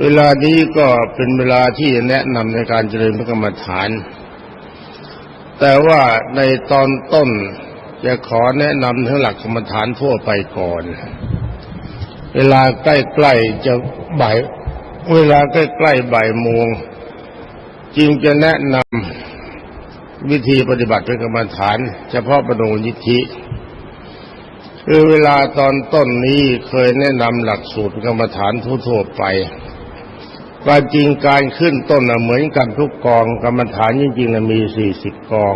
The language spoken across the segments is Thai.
เวลานี้ก็เป็นเวลาที่แนะนำในการเจริญพระกรรมฐาน แต่ว่าในตอนต้นจะขอแนะนำถึงหลักกรรมฐานทั่วไปก่อน เวลาใกล้ๆจะบ่าย เวลาใกล้ๆบ่ายโมงจึงจะแนะนำวิธีปฏิบัติพระกรรมฐาน เฉพาะปโนยิทธิคือเวลาตอนต้นนี้เคยแนะนำหลักสูตรกรรมฐานทั่วๆไป ความจริงการขึ้นต้นนะเหมือนกันทุกกองกรรมฐานจริงๆนะมีสี่สิบกอง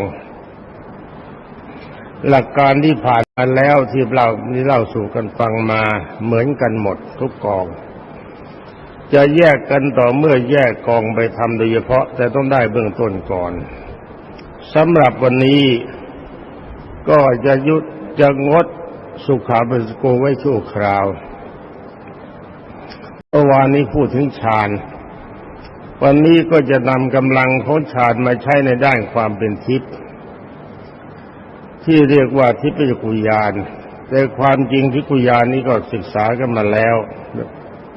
หลักการที่ผ่านมาแล้วที่เราที่เล่าสู่กันฟังมาเหมือนกันหมดทุกกอง จะแยกกันต่อเมื่อแยกกองไปทำโดยเฉพาะ แต่ต้องได้เบื้องต้นก่อนสำหรับวันนี้ก็จะยุดจะงดสุขาเปสโกไว้ชั่วคราวเมื่อวานนี้พูดถึงฌาน วันนี้ก็จะนำกำลังของฌานมาใช้ในด้านความเป็นทิพย์ที่เรียกว่าทิพยกุยานแต่ความจริงทิพยกุยานนี้ก็ศึกษากันมาแล้ว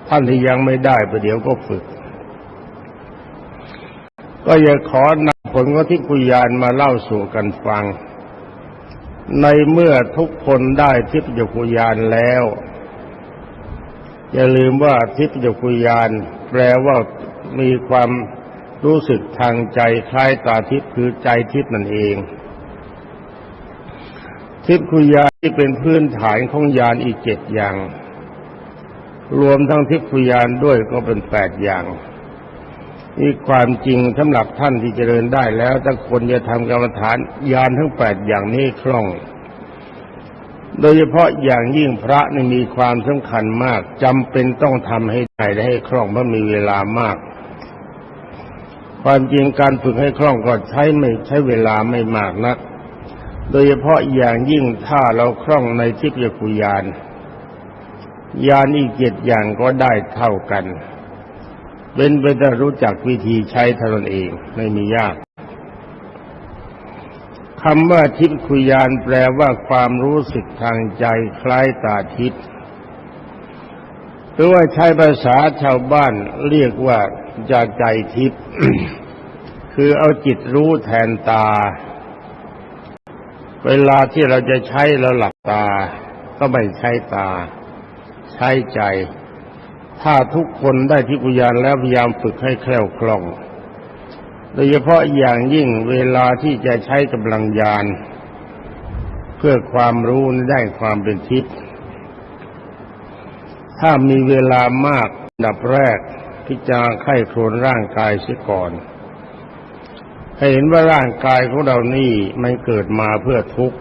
ท่านที่ยังไม่ได้ประเดี๋ยวก็ฝึก ก็อย่าขอนำผลของทิพยกุยานมาเล่าสู่กันฟัง ในเมื่อทุกคนได้ทิพยกุยานแล้ว อย่าลืมว่าทิพยกุยานแปลว่า มีความรู้สึกทางใจคล้ายตาทิพย์คือใจทิพย์นั่นเอง ทิพย์คุยานที่เป็นพื้นฐานของยานอีกเจ็ดอย่าง รวมทั้งทิพย์คุยานด้วยก็เป็นแปดอย่างนี่ความจริงสำหรับท่านที่เจริญได้แล้วถ้าคนจะทำกรรมฐานยานทั้งแปดอย่างนี้คล่อง โดยเฉพาะอย่างยิ่งพระนี่มีความสำคัญมากจำเป็นต้องทำให้ได้และให้คล่องเพราะมีเวลามาก ความจริงการฝึกให้คล่องก็ใช้ไม่ใช้เวลาไม่มากนัก โดยเฉพาะอย่างยิ่งถ้าเราคล่องในทิพยกุยาน ยานอีกเจ็ดอย่างก็ได้เท่ากันเป็นไปแต่รู้จักวิธีใช้เท่านั้นเองไม่มียากคำว่าทิพคุยานแปลว่าความรู้สึกทางใจคล้ายตาทิพหรือว่าใช้ภาษาชาวบ้านเรียกว่า จากใจทิพย์คือเอาจิตรู้แทนตา เวลาที่เราจะใช้เราหลับตา ก็ไม่ใช้ตา ใช้ใจ ถ้าทุกคนได้ทิพยานแล้วพยายามฝึกให้แคล่วคล่อง โดยเฉพาะอย่างยิ่งเวลาที่จะใช้กำลังยาน เพื่อความรู้ได้ความเป็นทิพย์ถ้ามีเวลามากดับแรก พิจารณาไข้ครนร่างกายเสียก่อน ให้เห็นว่าร่างกายของเรานี่มันเกิดมาเพื่อทุกข์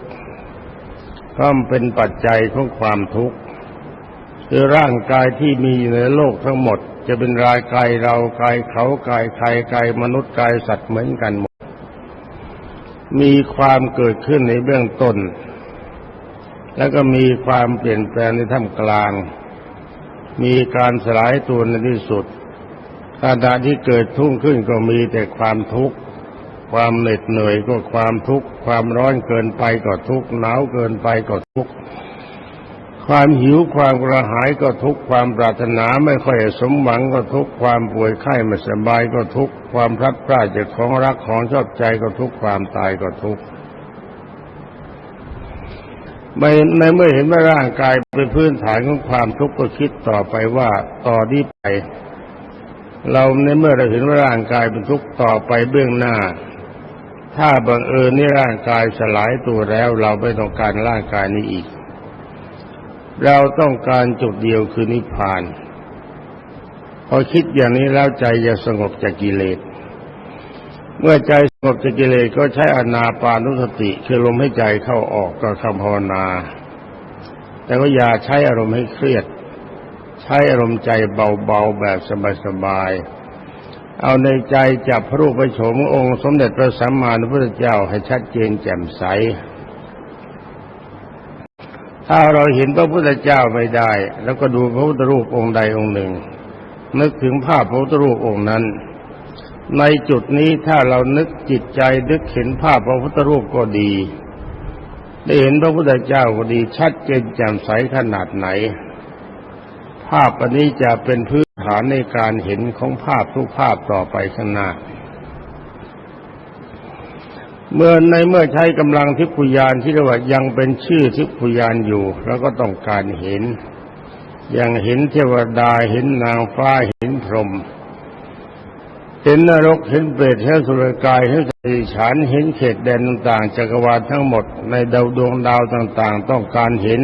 เพราะมันเป็นปัจจัยของความทุกข์คือร่างกายที่มีอยู่ในโลกทั้งหมด จะเป็นรายกายเรากายเขากายใครกายมนุษย์กายสัตว์เหมือนกันหมด มีความเกิดขึ้นในเบื้องต้น แล้วก็มีความเปลี่ยนแปลงในท่ามกลาง มีการสลายตัวในที่สุด ขณะที่เกิดทุ่งขึ้นก็มีแต่ความทุกข์ ความเหน็ดเหนื่อยก็ความทุกข์ ความร้อนเกินไปก็ทุกข์ หนาวเกินไปก็ทุกข์ ความหิวความกระหายก็ทุกข์ ความปรารถนาไม่ค่อยสมหวังก็ทุกข์ ความป่วยไข้ไม่สบายก็ทุกข์ ความพลัดพรากจากของรักของชอบใจก็ทุกข์ ความตายก็ทุกข์ไม่ในเมื่อเห็นว่าร่างกายเป็นพื้นฐานของความทุกข์ก็คิดต่อไปว่าต่อนี้ไป เราในเมื่อเราเห็นว่าร่างกายเป็นทุกข์ต่อไปเบื้องหน้า ถ้าบังเอิญนี่ร่างกายสลายตัวแล้ว เราไม่ต้องการร่างกายนี้อีก เราต้องการจุดเดียวคือนิพพาน พอคิดอย่างนี้แล้วใจจะสงบจากกิเลส เมื่อใจสงบจากกิเลสก็ใช้อนาปานุสติ คือลมให้ใจเข้าออกก็คำภาวนา แต่ก็อย่าใช้อารมณ์ให้เครียด ช้อารมณ์ใจเบาๆแบบสบายๆ เอาในใจจับพระรูปพระโฉมองค์สมเด็จพระสัมมาสัมพุทธเจ้าให้ชัดเจนแจ่มใส ถ้าเราเห็นพระพุทธเจ้าไม่ได้ แล้วก็ดูพระพุทธรูปองค์ใดองค์หนึ่ง นึกถึงภาพพระพุทธรูปองค์นั้น ในจุดนี้ถ้าเรานึกจิตใจนึกเห็นภาพพระพุทธรูปก็ดีได้เห็นพระพุทธเจ้าก็ดีชัดเจนแจ่มใสขนาดไหน ภาพอันนี้จะเป็นพื้นฐานในการเห็นของภาพทุกภาพต่อไปข้างหน้า เมื่อในเมื่อใช้กำลังทิพยานที่เรียกว่ายังเป็นชื่อทิพยานอยู่ แล้วก็ต้องการเห็น อย่างเห็นเทวดาเห็นนางฟ้าเห็นพรหมเห็นนรกเห็นเปรตเห็นสุรกายเห็นสติฉานเห็นเขตแดนต่างๆจักรวาลทั้งหมดในดาวดวงดาวต่างๆ ต้องการเห็น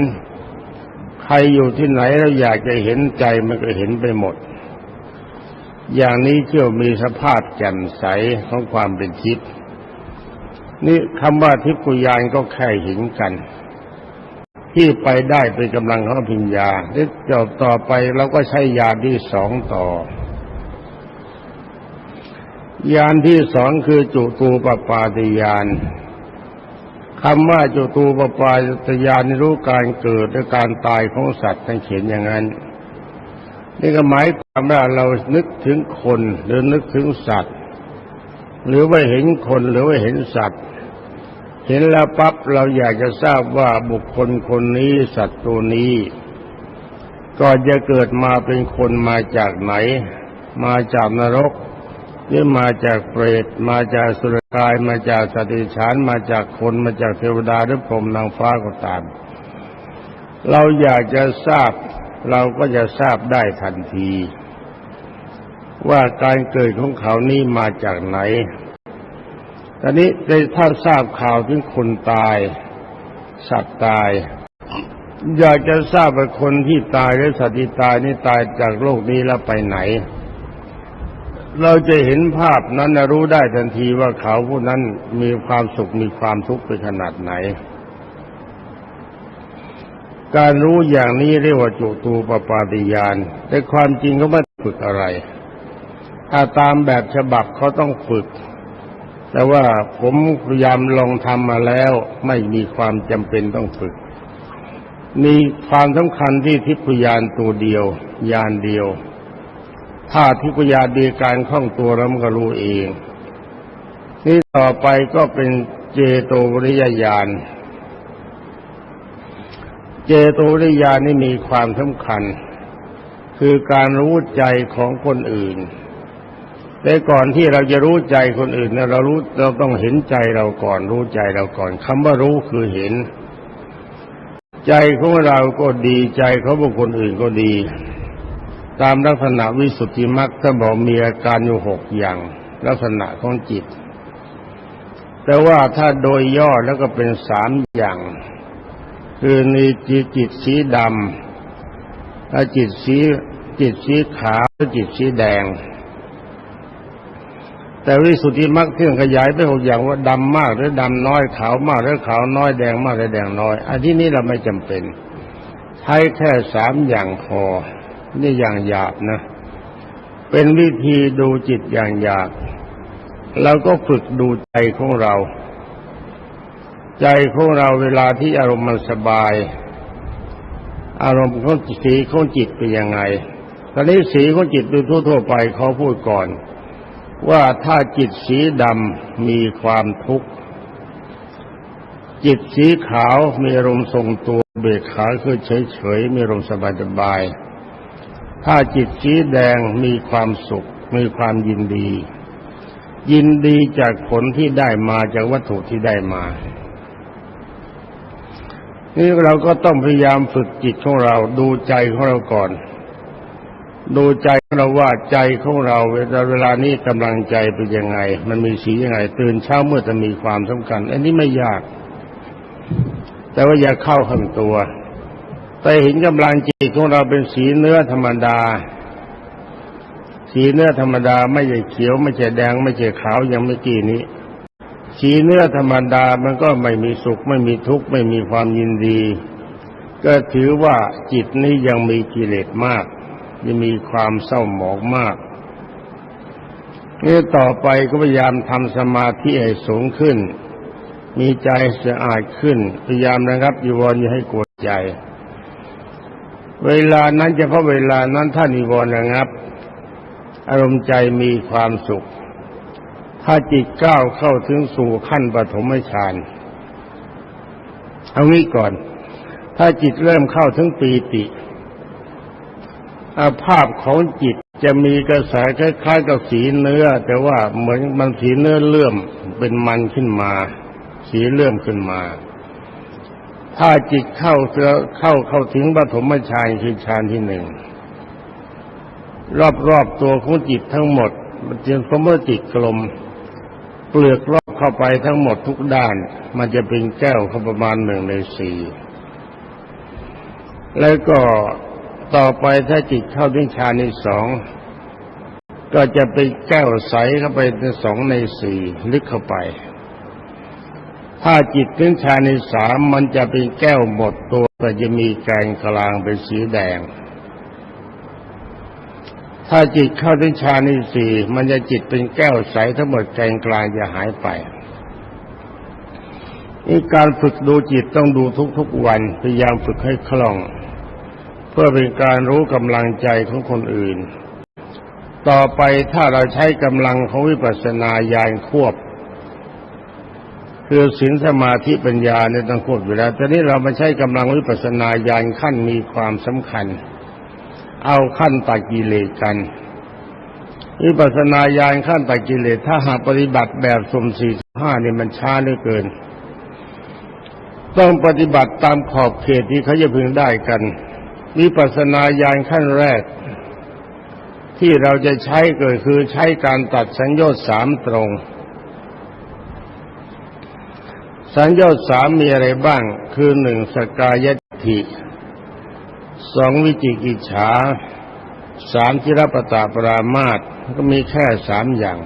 ใครอยู่ที่ไหนเราอยากจะเห็นใจมันก็เห็นไปหมด อย่างนี้เชื่อมีสภาพแจ่มใสของความเป็นทิพย์นี่คำว่าทิพยานก็แค่เห็นกัน ที่ไปได้เป็นกำลังของพิญญาที่จบต่อไปเราก็ใช้ยาที่สองต่อยานที่สองคือจุตูปปาติยาน คำว่าจุตูปปายตยานรู้การเกิดและการตายของสัตว์ท่านเขียนอย่างนั้น นี่ก็หมายความว่าเรานึกถึงคนหรือนึกถึงสัตว์ หรือว่าเห็นคนหรือว่าเห็นสัตว์ เห็นแล้วปั๊บเราอยากจะทราบว่าบุคคลคนนี้สัตว์ตัวนี้ก่อนจะเกิดมาเป็นคนมาจากไหน มาจากนรก หรือมาจากเปรตมาจากสุรกายมาจากสติฉานมาจากคนมาจากเทวดาหรือพรหมนางฟ้าก็ตาม เราอยากจะทราบเราก็จะทราบได้ทันที ว่าการเกิดของเขานี้มาจากไหน ตอนนี้ในถ้าทราบข่าวถึงคนตาย สัตว์ตาย อยากจะทราบว่าคนที่ตายหรือสัตว์ที่ตายนี่ตายจากโลกนี้แล้วไปไหน เราจะเห็นภาพนั้นรู้ได้ทันทีว่าเขาผู้นั้นมีความสุขมีความทุกข์ไปขนาดไหน การรู้อย่างนี้เรียกว่าจุตูปปาติยาน แต่ความจริงก็ไม่ฝึกอะไร ถ้าตามแบบฉบับเขาต้องฝึก แต่ว่าผมพยายามลองทำมาแล้ว ไม่มีความจำเป็นต้องฝึก มีความสำคัญที่ทิพยานตัวเดียว ยานเดียว ถ้าทิพยาดีการคล่องตัวแล้วมันก็รู้เอง นี่ต่อไปก็เป็นเจโตวริยญาณ เจโตวริยญาณนี่มีความสำคัญ คือการรู้ใจของคนอื่น แต่ก่อนที่เราจะรู้ใจคนอื่นเนี่ยเรารู้เราต้องเห็นใจเราก่อน รู้ใจเราก่อนคำว่ารู้คือเห็น ใจของเราก็ดีใจเขาบุคคลอื่นก็ดี ตามลักษณะวิสุทธิมรรคถ้าบอกมีอาการอยู่หกอย่าง ลักษณะของจิต แต่ว่าถ้าโดยย่อแล้วก็เป็นสามอย่าง คือมีจิตจิตสีดำและจิตสีจิตสีขาวและจิตสีแดง แต่วิสุทธิมรรคที่ขยายไปหกอย่างว่าดำมากหรือดำน้อยขาวมากหรือขาวน้อยแดงมากหรือแดงน้อย อันที่นี้เราไม่จำเป็น ใช้แค่สามอย่างพอ นี่อย่างหยาบนะ เป็นวิธีดูจิตอย่างหยาบเราก็ฝึกดูใจของเรา ใจของเราเวลาที่อารมณ์มันสบาย อารมณ์ของสีของจิตเป็นยังไงตอนนี้สีของจิตโดยทั่ว ๆ ไปเขาพูดก่อน ว่าถ้าจิตสีดำมีความทุกข์ จิตสีขาวมีอารมณ์ทรงตัวเบิกขาคือเฉยๆมีอารมณ์สบายๆ ถ้าจิตสีแดงมีความสุข มีความยินดี ยินดีจากผลที่ได้มาจากวัตถุที่ได้มา นี่เราก็ต้องพยายามฝึกจิตของเราดูใจของเราก่อน ดูใจของเราว่าใจของเราเวลาเวลานี้กำลังใจเป็นยังไง มันมีสียังไง ตื่นเช้าเมื่อจะมีความสำคัญ อันนี้ไม่ยาก แต่ว่าอย่าเข้าข้างตัว แต่เห็นกำลังจิตของเราเป็นสีเนื้อธรรมดา สีเนื้อธรรมดาไม่ใช่เขียว ไม่ใช่แดง ไม่ใช่ขาวอย่างเมื่อกี้นี้ สีเนื้อธรรมดามันก็ไม่มีสุข ไม่มีทุกข์ไม่มีความยินดี ก็ถือว่าจิตนี้ยังมีกิเลสมาก ยังมีความเศร้าหมองมากนี่ต่อไปก็พยายามทำสมาธิให้สูงขึ้น มีใจสะอาดขึ้น พยายามนะครับอยีวรณ์อย่าให้กดใจ เวลานั้นเฉพาะเวลานั้นท่านนิวรณ์นะครับ อารมณ์ใจมีความสุข ถ้าจิตก้าวเข้าถึงสู่ขั้นปฐมฌานเอางี้ก่อน ถ้าจิตเริ่มเข้าถึงปีติอาภาพของจิตจะมีกระแสคล้ายๆกับสีเนื้อ แต่ว่าเหมือนมันสีเนื้อเลื่อมเป็นมันขึ้นมา สีเลื่อมขึ้นมา ถ้าจิตเข้าเข้าเข้าถึงปฐมฌานคือฌานที่หนึ่งรอบๆตัวของจิตทั้งหมด มันจึงสมมติจิตกลม เปลือกรอบเข้าไปทั้งหมดทุกด้าน มันจะเป็นแก้วขประมาณหนึ่งในสี่แล้วก็ต่อไปถ้าจิตเข้าถึงฌานที่สองก็จะเป็นแก้วใสเข้าไปในสองในสี่ลึกเข้าไป ถ้าจิตถึงฌานที่สามมันจะเป็นแก้วหมดตัวแต่จะมีแกนกลางเป็นสีแดง ถ้าจิตเข้าถึงฌานสี่มันจะจิตเป็นแก้วใสทั้งหมดแกนกลางจะหายไปนี่การฝึกดูจิตต้องดูทุกๆวันพยายามฝึกให้คล่อง เพื่อเป็นการรู้กำลังใจของคนอื่น ต่อไปถ้าเราใช้กำลังของวิปัสสนาญาณควบ คือศีลสมาธิปัญญาเนี่ยต้องควบอยู่แล้วแต่นี้เรามาใช้กำลังวิปัสสนาญาณขั้นมีความสำคัญ เอาขั้นตัดกิเลสกันวิปัสสนาญาณขั้นตัดกิเลสถ้าหากปฏิบัติแบบสมสี่ห้าเนี่ยมันช้าเหลือเกิน ต้องปฏิบัติตามขอบเขตที่เขาจะพึงได้กันวิปัสสนาญาณขั้นแรก ที่เราจะใช้เก็คือใช้การตัดสัญญาสามตรง สัญญาสามมีอะไรบ้าง คือหนึ่งสกายทิสองวิจิกิจฉาสามทิรปตาปรามาตก็มีแค่สามอย่าง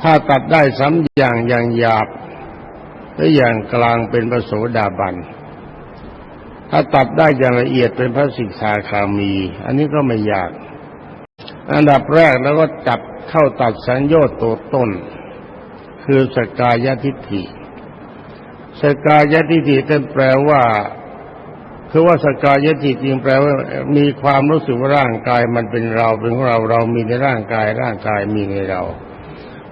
ถ้าตัดได้สามอย่างอย่างหยาบและอย่างกลางเป็นพระโสดาบัน ถ้าตัดได้อย่างละเอียดเป็นพระสิกขาคามี อันนี้ก็ไม่ยาก อันดับแรกแล้วก็จับเข้าตัดสัญญาตัวต้น คือสกายทิฏฐิ สกายทิฏฐิเป็นแปลว่า คือว่าสกายทิฏฐิจริงแปลว่า มีความรู้สึกว่าร่างกายมันเป็นเราเป็นของเราเรามีในร่างกาย ร่างกายมีในเรา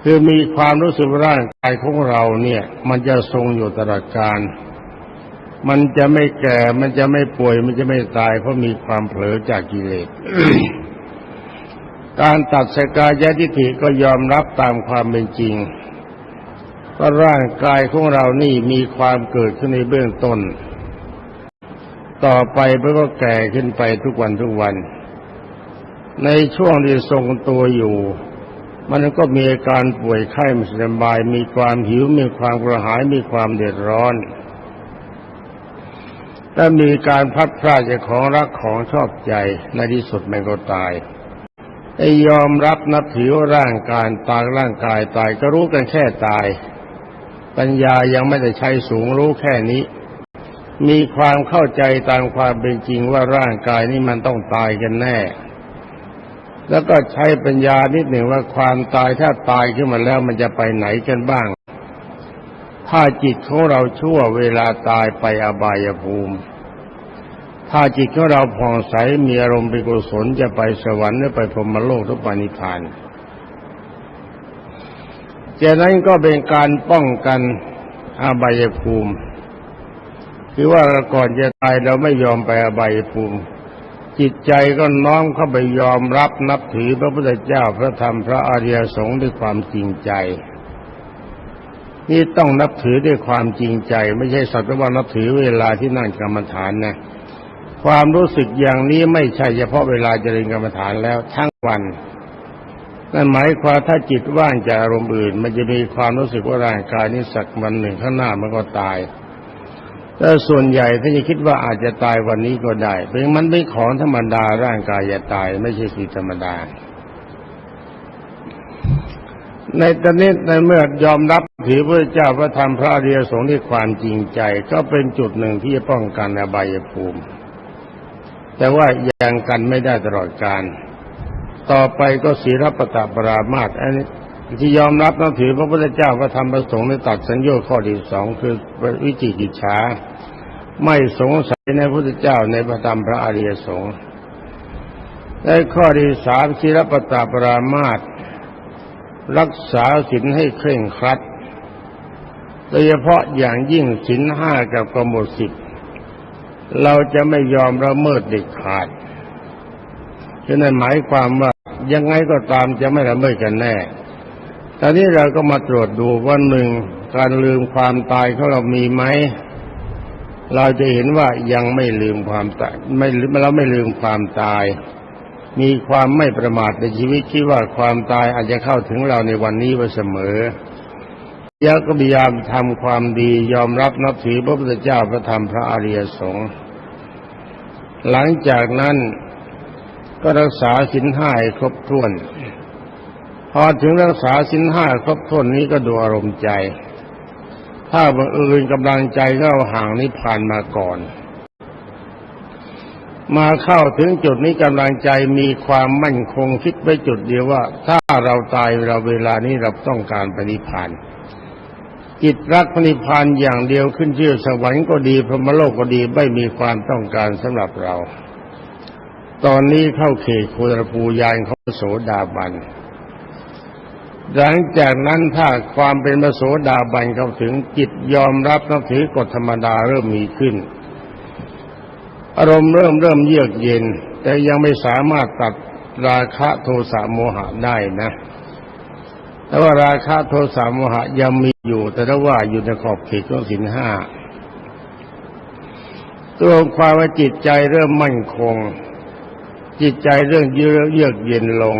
คือมีความรู้สึกว่าร่างกายของเราเนี่ย มันจะทรงอยู่ตลอดกาลมันจะไม่แก่ มันจะไม่ป่วย มันจะไม่ตายเพราะมีความเผลอจากกิเลส การตัดสกายทิฏฐิก็ยอมรับตามความเป็นจริง ว่าร่างกายของเรานี่มีความเกิดขึ้นในเบื้องต้น ต่อไปมันก็แก่ขึ้นไปทุกวันทุกวัน ในช่วงที่ทรงตัวอยู่ มันก็มีอาการป่วยไข้ไม่สบาย มีความหิว มีความกระหาย มีความเดือดร้อนและมีการพัดพลาดจากของรักของชอบใจในที่สุดมันก็ตายไอ้ยอมรับนับถือว่าร่างกายตายร่างกายตายก็รู้กันแค่ตาย ปัญญายังไม่ได้ใช้สูงรู้แค่นี้ มีความเข้าใจตามความเป็นจริงว่าร่างกายนี้มันต้องตายกันแน่ แล้วก็ใช้ปัญญานิดหนึ่งว่าความตายถ้าตายขึ้นมาแล้วมันจะไปไหนกันบ้าง ถ้าจิตของเราชั่วเวลาตายไปอบายภูมิ ถ้าจิตของเราผ่องใสมีอารมณ์เป็นกุศลจะไปสวรรค์หรือไปพรหมโลกหรือไปนิพพาน จากนั้นก็เป็นการป้องกันอบายภูมิ คือว่าก่อนจะตายเราไม่ยอมไปอบายภูมิ จิตใจก็น้อมเข้าไปยอมรับนับถือพระพุทธเจ้าพระธรรมพระอริยสงฆ์ด้วยความจริงใจ นี่ต้องนับถือด้วยความจริงใจ ไม่ใช่สักแต่ว่านับถือเวลาที่นั่งกรรมฐานนะความรู้สึกอย่างนี้ไม่ใช่เฉพาะเวลาเจริญกรรมฐานแล้วทั้งวัน นั่นหมายความถ้าจิตว่างจากอารมณ์อื่น มันจะมีความรู้สึกว่าร่างกายนี้สักวันหนึ่งข้างหน้ามันก็ตายแต่ส่วนใหญ่ถ้าจะคิดว่าอาจจะตายวันนี้ก็ได้เพราะมันเป็นของธรรมดาร่างกายจะตายไม่ใช่สิ่งธรรมดา ในตอนนี้ในเมื่อยอมรับถือพระเจ้าพระธรรมพระอริยสงฆ์ด้วยความจริงใจ ก็เป็นจุดหนึ่งที่จะป้องกันอบายภูมิ แต่ว่ายังกันไม่ได้ตลอดการ ต่อไปก็ศีลปตปรามาตอันนี้ที่ยอมรับนับถือพระพุทธเจ้าพระธรรมพระสงฆ์ในตัดสัญญาข้อที่สองคือวิจิกิจฉาไม่สงสัยในพระพุทธเจ้าในพระธรรมพระอริยสงฆ์ในข้อที่สามศีลปตปรามาตรักษาศีลให้เคร่งครัดโดยเฉพาะอย่างยิ่งศีลห้ากับกำหนดสิบเราจะไม่ยอมละเมิดเด็ดขาดฉะนั้นหมายความว่า ยังไงก็ตามจะไม่ละเมิดกันแน่ ตอนนี้เราก็มาตรวจดูว่าหนึ่งการลืมความตายของเรามีไหม เราจะเห็นว่ายังไม่ลืมความตายไม่เราไม่ลืมความตาย มีความไม่ประมาทในชีวิตคิดว่าความตายอาจจะเข้าถึงเราในวันนี้ไว้เสมอแล้วก็พยายามทำความดียอมรับนับถือพระพุทธเจ้าพระธรรมพระอริยสงฆ์หลังจากนั้น ก็รักษาสินห้าให้ครบถ้วน พอถึงรักษาสินห้าครบถ้วนนี้ก็ดูอารมณ์ใจ ถ้าบังเอิญกำลังใจก็ห่างนิพพานมาก่อน มาเข้าถึงจุดนี้กำลังใจมีความมั่นคงคิดไว้จุดเดียวว่า ถ้าเราตายเราเวลานี้เราต้องการปณิพานจิตรักพระนิพพานอย่างเดียวขึ้นชื่อสวรรค์ก็ดีพรหมโลกก็ดีไม่มีความต้องการสำหรับเรา ตอนนี้เข้าเขตโคตรภูยานเขาโสดาบัน หลังจากนั้นถ้าความเป็นพระโสดาบันเข้าถึงจิตยอมรับนับถือกฎธรรมดาเริ่มมีขึ้น อารมณ์เริ่มเริ่มเยือกเย็น แต่ยังไม่สามารถตัดราคะโทสะโมหะได้นะ แต่ว่าราคะโทสะโมหะยังมีอยู่ แต่ถ้าว่าอยู่ในขอบเขตของสินห้าตัวความว่าจิตใจเริ่มมั่นคง จิตใจเรื่องเยือกเยือกเย็นลง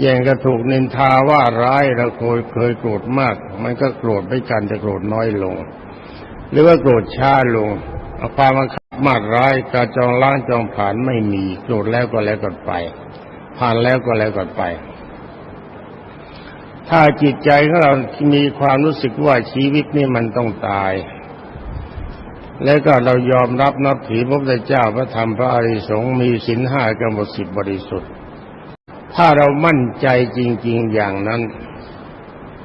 แย่งกระถูกนินทาว่าร้ายเราเคยเคยโกรธมาก มันก็โกรธไปกันแต่โกรธน้อยลง หรือว่าโกรธช้าลงเอาความมาคับมากร้ายการจองล้างจองผ่านไม่มีโกรธแล้วก็แล้วกันไป ผ่านแล้วก็แล้วกันไป ถ้าจิตใจของเรามีความรู้สึกว่าชีวิตนี่มันต้องตาย แล้วก็เรายอมรับนับถือพระพุทธเจ้าพระธรรมพระอริสงฆ์มีศีลห้ากำหนดสิบบริสุทธิ์ ถ้าเรามั่นใจจริง ๆอย่างนั้น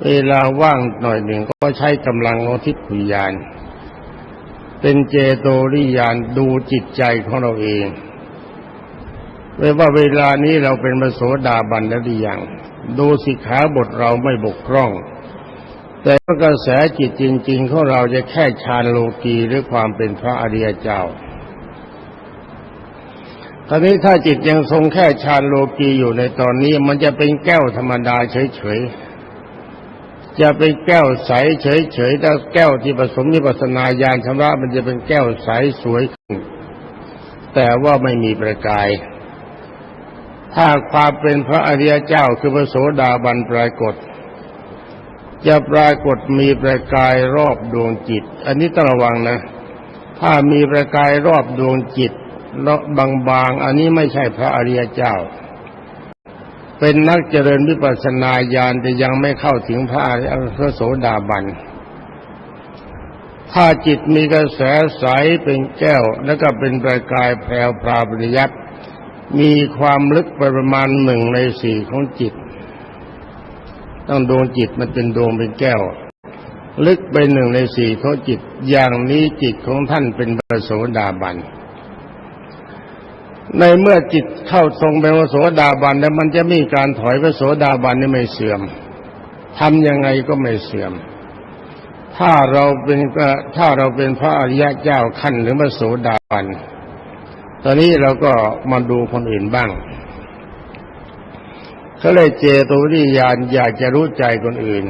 เวลาว่างหน่อยหนึ่งก็ใช้กำลังของทิพยาน เป็นเจโตริยานดูจิตใจของเราเองว่าเวลานี้เราเป็นมโสดาบันแล้วหรือยังดูสิกขาบทเราไม่บกพร่อง แต่กระแสจิตจริง ๆ ของเราจะแค่ฌานโลกีหรือความเป็นพระอริยเจ้า ตอนนี้ถ้าจิตยังทรงแค่ฌานโลกีอยู่ในตอนนี้มันจะเป็นแก้วธรรมดาเฉยๆ จะเป็นแก้วใสเฉยๆแต่แก้วที่ผสมนิปัสนาญาณชำระมันจะเป็นแก้วใสสวยขึ้นแต่ว่าไม่มีประกาย ถ้าความเป็นพระอริยเจ้าคือพระโสดาบันปรากฏ จะปรากฏมีประกายรอบดวงจิต อันนี้ต้องระวังนะ ถ้ามีประกายรอบดวงจิตแล้วบางๆ อันนี้ไม่ใช่พระอริยเจ้า เป็นนักเจริญวิปัสสนาญาณแต่ยังไม่เข้าถึงพระอริยพระโสดาบัน ถ้าจิตมีกระแสใสเป็นแก้วแล้วก็เป็นประกายแพรวพราปริยัตมีความลึกประมาณหนึ่งในสี่ของจิต ต้องดวงจิตมันเป็นดวงเป็นแก้ว ลึกไปหนึ่งในสี่ของจิต อย่างนี้จิตของท่านเป็นพระโสดาบัน ในเมื่อจิตเข้าทรงเป็นพระโสดาบันแล้วมันจะมีการถอยพระโสดาบันนี่ไม่เสื่อมทำยังไงก็ไม่เสื่อม ถ้าเราเป็นถ้าเราเป็นพระอริยะเจ้าขั้นหรือพระโสดาบัน ตอนนี้เราก็มาดูคนอื่นบ้าง เขาเลยเจตวิญญาณอยากจะรู้ใจคนอื่น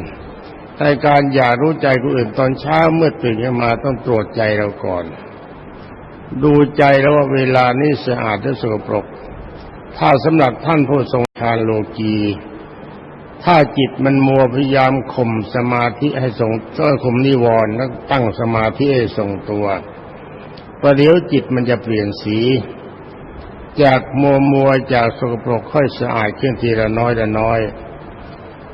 ในการอยากรู้ใจคนอื่นตอนเช้าเมื่อตื่นขึ้นมาต้องตรวจใจเราก่อน ดูใจแล้วว่าเวลานี้สะอาดและสกปรก ถ้าสำหรับท่านผู้ทรงฌานโลกี ถ้าจิตมันมัวพยายามข่มสมาธิให้ทรงก็ข่มนิวรณ์แล้วตั้งสมาธิให้ทรงตัวประเดี๋ยวจิตมันจะเปลี่ยนสี จากมัวมัวจากสกปรกค่อยสะอาดขึ้นทีละน้อยละน้อย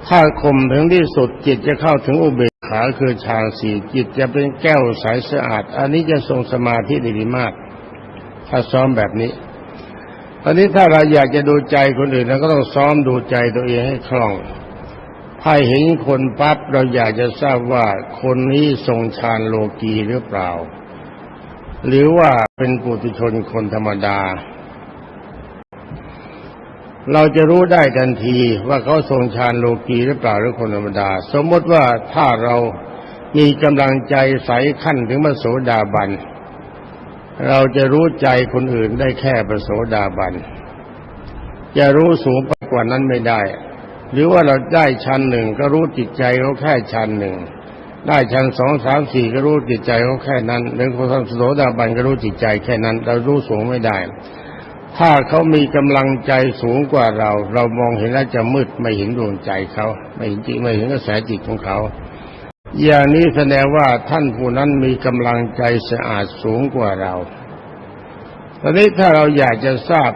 ถ้าข่มถึงที่สุดจิตจะเข้าถึงอุเบกขาคือฌานสี่จิตจะเป็นแก้วใสสะอาด อันนี้จะทรงสมาธิด้ดีมาก ถ้าซ้อมแบบนี้ตอนนี้ถ้าเราอยากจะดูใจคนอื่นเราก็ต้องซ้อมดูใจตัวเองให้คล่องถ้าเห็นคนปั๊บเราอยากจะทราบว่าคนนี้ทรงฌานโลกีหรือเปล่า หรือว่าเป็นปุถุชนคนธรรมดา เราจะรู้ได้ทันทีว่าเขาทรงฌานโลกีหรือเปล่าหรือคนธรรมดา สมมติว่าถ้าเรามีกำลังใจใสขั้นถึงพระโสดาบัน เราจะรู้ใจคนอื่นได้แค่พระโสดาบัน จะรู้สูงไปกว่านั้นไม่ได้ หรือว่าเราได้ชั้นหนึ่งก็รู้จิตใจเขาแค่ชั้นหนึ่ง ได้ชั้นสองสามสี่ก็รู้จิตใจเขาแค่นั้นหรือคนทำโสดาบันก็รู้จิตใจแค่นั้น เรารู้สูงไม่ได้ ถ้าเขามีกำลังใจสูงกว่าเรา เรามองเห็นแล้วจะมืดไม่เห็นดวงใจเขาไม่เห็นจิตไม่เห็นกระแสจิตของเขา อย่างนี้แสดงว่าท่านผู้นั้นมีกำลังใจสะอาดสูงกว่าเราตอนนี้ถ้าเราอยากจะทราบ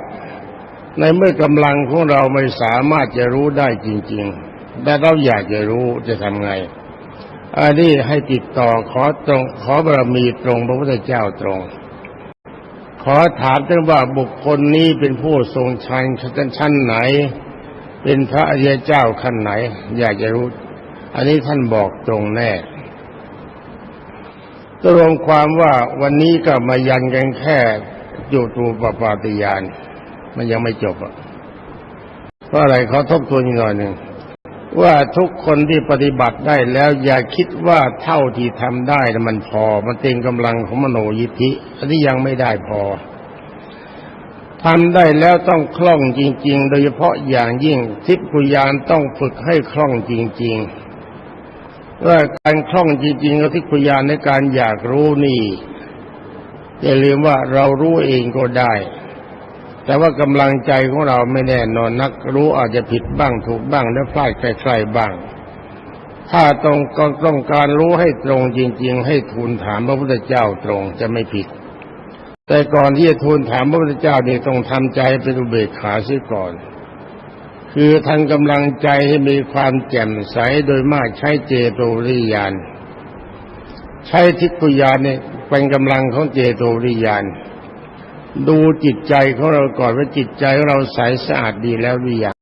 ในเมื่อกำลังของเราไม่สามารถจะรู้ได้จริง ๆ แต่เราอยากจะรู้จะทำไงอันนี้ให้ติดต่อขอตรงขอบารมีตรงพระพุทธเจ้าตรง อถามท่านว่าบุคคลนี้เป็นผู้ทรงชันชั้นไหน เป็นพระอริยเจ้าขั้นไหน อยากจะรู้ อันนี้ท่านบอกตรงแน่ตรวมความว่าวันนี้ก็มายันกันแค่อยู่ตูปปาติยาน มันยังไม่จบอะเพราะอะไรเขาทบทวนอีกหน่อยหนึ่ง ว่าทุกคนที่ปฏิบัติได้แล้วอย่าคิดว่าเท่าที่ทำได้มันพอ มันเต็มกำลังของมโนยิทธิอันนี้ยังไม่ได้พอทำได้แล้วต้องคล่องจริง ๆ โดยเฉพาะอย่างยิ่งทิพยานต้องฝึกให้คล่องจริงๆว่าการคล่องจริงๆกับทิพยานในการอยากรู้นี่อย่าลืมว่าเรารู้เองก็ได้ แต่ว่ากำลังใจของเราไม่แน่นอนนักรู้อาจจะผิดบ้างถูกบ้างและพลาดใกล้ๆบ้าง ถ้าต้องต้องการรู้ให้ตรงจริง ๆ ให้ทูลถามพระพุทธเจ้าตรงจะไม่ผิด แต่ก่อนที่จะทูลถามพระพุทธเจ้านี่ต้องทำใจเป็นอุเบกขาเสียก่อน คือทางกำลังใจให้มีความแจ่มใสโดยมากใช้เจโตริยาน ใช้ทิพยานเนี่ยเป็นกำลังของเจโตริยาน ดูจิตใจของเราก่อนว่าจิตใจของเราใสสะอาดดีแล้วหรือยัง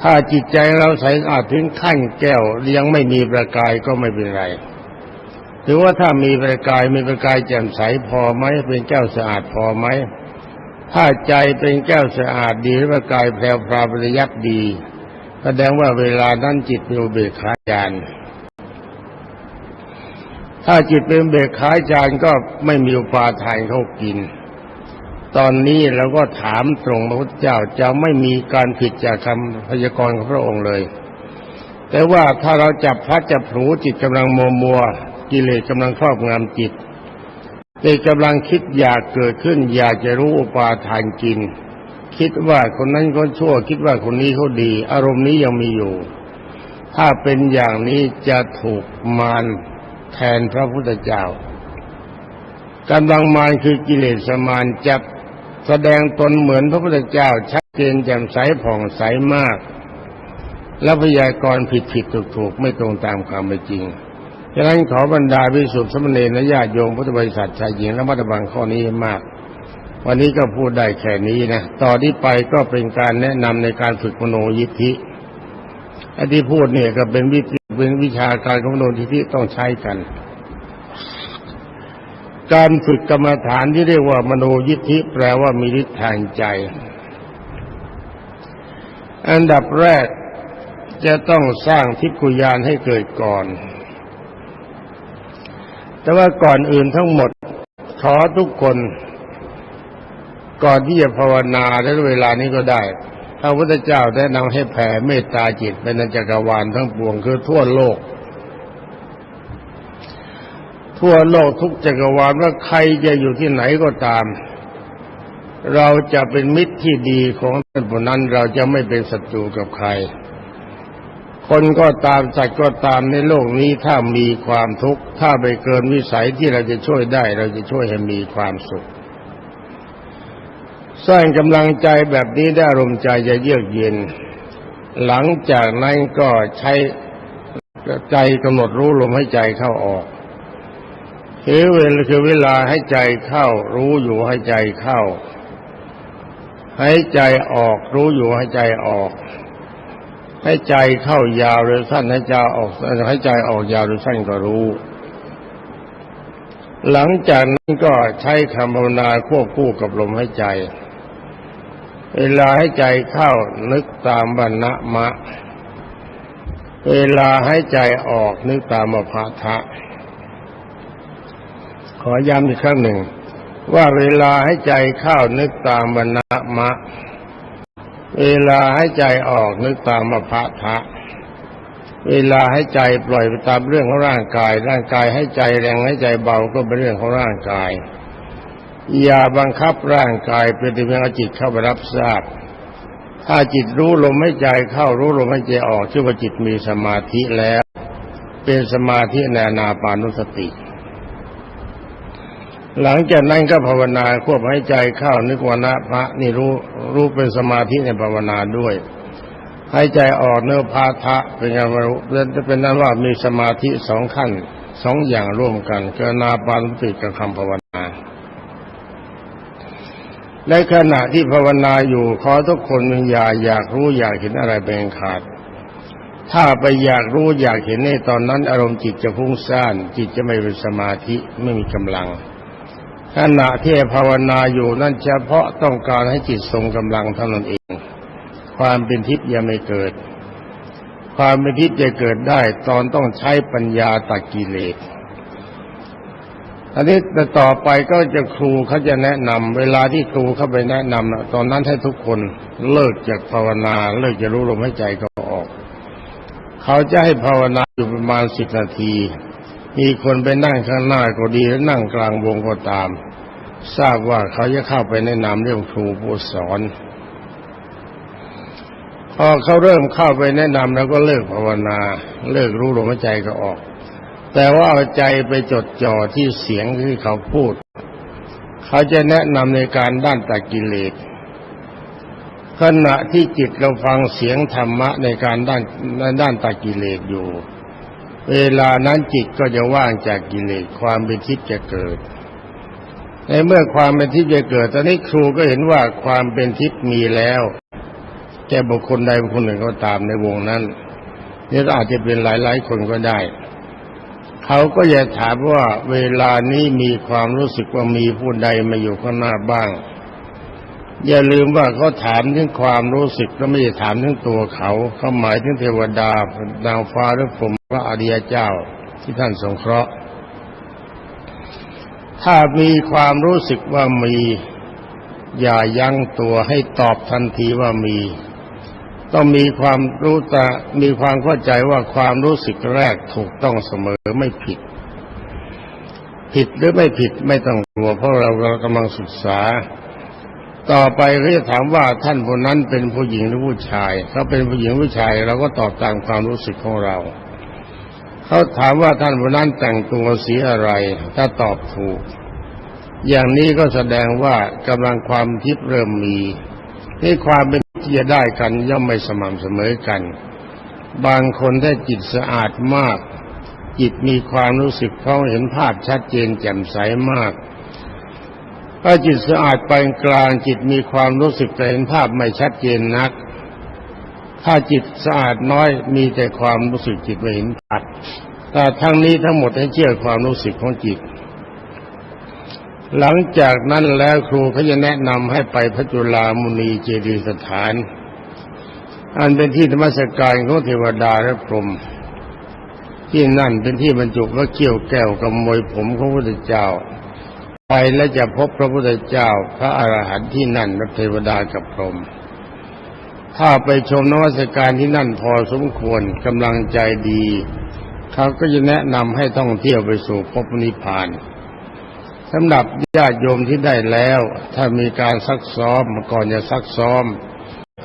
ถ้าจิตใจเราใสสะอาดถึงขั้นแก้วยังไม่มีประกายก็ไม่เป็นไรถือว่าถ้ามีประกายมีประกายแจ่มใสพอไหมเป็นแก้วสะอาดพอไหมถ้าใจเป็นแก้วสะอาดดีประกายแพรวพราปริยัติดีแสดงว่าเวลานั้นจิตเป็นอุเบกขาญาณ ถ้าจิตเป็นเบกขายจานก็ไม่มีอุปาทานเขากิน ตอนนี้เราก็ถามตรงพระพุทธเจ้าจะไม่มีการผิดจากคำพยากรณ์ของพระองค์เลย แต่ว่าถ้าเราจับพลัดจับผูจิตกำลังมัวมัวกิเลสกำลังครอบงำจิตเด็กกำลังคิดอยากเกิดขึ้น อยากจะรู้อุปาทานกิน คิดว่าคนนั้นคนชั่ว คิดว่าคนนี้เขาดี อารมณ์นี้ยังมีอยู่ ถ้าเป็นอย่างนี้จะถูกมาร แทนพระพุทธเจ้ากำลังมารคือกิเลสมารจะแสดงตนเหมือนพระพุทธเจ้า ชัดเจนแจ่มใสผ่องใสมาก และพยากรณ์ผิดผิดถูกถูกไม่ตรงตามความเป็นจริงฉะนั้นขอบรรดาวิสุทธิสมณีและญาติโยมพุทธบริษัทชายหญิงและมัตบังข้อนี้ให้มาก วันนี้ก็พูดได้แค่นี้นะต่อที่ไปก็เป็นการแนะนำในการฝึกมโนยิทธิไอ้ที่พูดเนี่ยก็เป็นวิธี เป็นวิชาการของมโนยิทธิต้องใช้กัน การฝึกกรรมฐานที่เรียกว่ามโนยิทธิแปลว่ามีฤทธิ์ทางใจ อันดับแรกจะต้องสร้างทิพกุยานให้เกิดก่อน แต่ว่าก่อนอื่นทั้งหมดขอทุกคน ก่อนที่จะภาวนาในเวลานี้ก็ได้ พระพุทธเจ้าแนะนำให้แผ่เมตตาจิตเป็นจักรวาลทั้งปวงคือทั่วโลก ทั่วโลกทุกจักรวาลว่าใครจะอยู่ที่ไหนก็ตาม เราจะเป็นมิตรที่ดีของท่านผู้นั้นเราจะไม่เป็นศัตรูกับใคร คนก็ตามสัตว์ก็ตามในโลกนี้ถ้ามีความทุกข์ถ้าไปเกินวิสัยที่เราจะช่วยได้ เราจะช่วยให้มีความสุข สร้างกำลังใจแบบนี้ได้อารมณ์ใจจะเยือกเย็น หลังจากนั้นก็ใช้ใจกำหนดรู้ลมให้ใจเข้าออกคือเวลาคือเวลาให้ใจเข้า รู้อยู่ให้ใจเข้า ให้ใจออก รู้อยู่ให้ใจออก ให้ใจเข้ายาวหรือสั้นให้ใจออกให้ใจออกยาวหรือสั้นก็รู้ หลังจากนั้นก็ใช้คำภาวนาควบคู่กับลมใหายใจ เวลาให้ใจเข้านึกตามบรรณมะ เวลาให้ใจออกนึกตามอภาทะ ขอย้ำอีกครั้งหนึ่ง ว่าเวลาให้ใจเข้านึกตามวรรณมะ เวลาให้ใจออกนึกตามมภะทะ เวลาให้ใจปล่อยไปตามเรื่องของร่างกาย ร่างกายให้ใจแรงให้ใจเบาก็เป็นเรื่องของร่างกาย อย่าบังคับร่างกายเป็นแต่เพียงเอาจิตเข้าไปรับทราบ ถ้าจิตรู้ลมให้ใจเข้ารู้ลมให้ใจออกชื่อว่าจิตมีสมาธิแล้ว เป็นสมาธิในานาปานุสติ หลังจากนั้นก็ภาวนาควบให้ใจเข้านึกวนาพระนี่รู้รู้เป็นสมาธิในภาวนาด้วยให้ใจออกเนื้อพาทะเป็นการรู้เป็นนั้นว่ามีสมาธิสองขั้นสองอย่างร่วมกันคือนาปานุสติกับคำภาวนา ในขณะที่ภาวนาอยู่ขอทุกคนอย่าอยากรู้อยากเห็นอะไรเป็นขาด ถ้าไปอยากรู้อยากเห็นในตอนนั้น อารมณ์จิตจะพุ่งซ่าน จิตจะไม่เป็นสมาธิไม่มีกำลัง ขณะที่ภาวนาอยู่นั่นเฉพาะต้องการให้จิตทรงกำลังเท่านั้นเอง ความเป็นทิพย์ยังไม่เกิด ความเป็นทิพย์จะเกิดได้ ตอนต้องใช้ปัญญาตักกิเลส อันนี้แต่ต่อไปก็จะครูเขาจะแนะนำเวลาที่ครูเข้าไปแนะนำนะตอนนั้นให้ทุกคนเลิกจากภาวนา เลิกจะรู้ลมหายใจก็ออก เขาจะให้ภาวนาอยู่ประมาณสิบนาที มีคนไปนั่งข้างหน้าก็ดีแล้วนั่งกลางวงก็ตาม ทราบว่าเขาจะเข้าไปแนะนำเรื่องครูผู้สอน พอเขาเริ่มเข้าไปแนะนำแล้วก็เลิกภาวนา เลิกรู้ลมหายใจก็ออก แต่ว่าเอาใจไปจดจ่อที่เสียงที่เขาพูด เขาจะแนะนำในการด้านตะกิเลสขณะที่จิตเราฟังเสียงธรรมะในการด้านในด้านตะกิเลสอยู่ เวลานั้นจิตก็จะว่างจากกิเลสความเป็นทิพย์จะเกิด ในเมื่อความเป็นทิพย์จะเกิด ตอนนี้ครูก็เห็นว่าความเป็นทิพย์มีแล้วแก่บุคคลใดบุคคลหนึ่งก็ตามในวงนั้นนี่อาจจะเป็นหลายๆคนก็ได้ เขาก็จะถามว่าเวลานี้มีความรู้สึกว่ามีผู้ใดมาอยู่ข้างหน้าบ้าง อย่าลืมว่าเขาถามถึงความรู้สึกแล้วไม่ได้ถามถึงตัวเขาเขาหมายถึงเทวดานางฟ้าหรือพรหมพระอริยเจ้าที่ท่านสงเคราะห์ ถ้ามีความรู้สึกว่ามี อย่ายั้งตัวให้ตอบทันทีว่ามี ต้องมีความรู้ตามีความเข้าใจว่าความรู้สึกแรกถูกต้องเสมอไม่ผิด ผิดหรือไม่ผิดไม่ต้องกลัวเพราะเราเรากำลังศึกษา ต่อไปเขาจะถามว่าท่านผู้นั้นเป็นผู้หญิงหรือผู้ชายเขาเป็นผู้หญิงผู้ชายเราก็ตอบตามความรู้สึกของเราเขาถามว่าท่านผู้นั้นแต่งตัวสีอะไร ถ้าตอบถูก อย่างนี้ก็แสดงว่ากำลังความทิพย์เริ่มมีนี่ความเป็น ที่จะได้กันย่อมไม่สม่ำเสมอกัน บางคนถ้าจิตสะอาดมาก จิตมีความรู้สึกเขาเห็นภาพชัดเจนแจ่มใสมากถ้าจิตสะอาดไปกลางจิตมีความรู้สึกแต่เห็นภาพไม่ชัดเจนนัก ถ้าจิตสะอาดน้อยมีแต่ความรู้สึกจิตไม่เห็นภาพแต่ทั้งนี้ทั้งหมดให้เชื่อความรู้สึกของจิต หลังจากนั้นแล้วครูเขาจะแนะนำให้ไปพระจุลามุนีเจดีสถาน อันเป็นที่ธรรมสการของเทวดาและพรหมที่นั่นเป็นที่บรรจุพระเขี้ยวแก้วกับมวยผมของพระพุทธเจ้า ไปแล้วจะพบพระพุทธเจ้า พระอรหันต์ที่นั่นและเทวดากับพรหมถ้าไปชมนวัตการที่นั่นพอสมควรกำลังใจดี เขาก็จะแนะนำให้ท่องเที่ยวไปสู่ภพนิพพาน สำหรับญาติโยมที่ได้แล้ว ถ้ามีการซักซ้อมก่อนจะซักซ้อม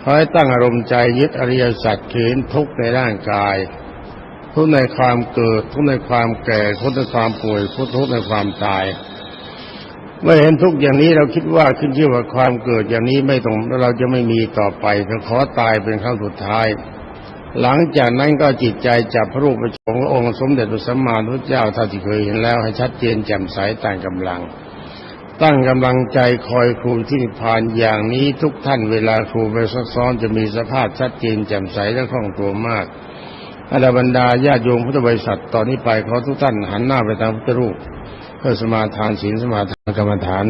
ขอให้ตั้งอารมณ์ใจยึดอริยสัจเข็นทุกในร่างกาย ทุกในความเกิด ทุกในความแก่ทุกในความป่วยทุกในความตายเมื่อเห็นทุกอย่างนี้เราคิดว่าขึ้นชื่อว่าความเกิดอย่างนี้ไม่ต้องเราจะไม่มีต่อไปเราขอตายเป็นครั้งสุดท้าย หลังจากนั้นก็จิตใจจับพระรูปประชงองค์สมเด็จพระสัมมาสัมพุทธเจ้าท่าที่เคยเห็นแล้วให้ชัดเจนแจ่มใสต่างกำลัง ตั้งกำลังใจคอยครูที่นิพพานอย่างนี้ทุกท่านเวลาครูไปซักซ้อนจะมีสภาพชัดเจนแจ่มใสและคล่องตัวมากอาดาบรรดาญาโยมพุทธบริษัทตอนนี้ไปขอทุกท่านหันหน้าไปทางพุทธรูปเพื่อสมาทานศีลสมาทานกรรมฐาน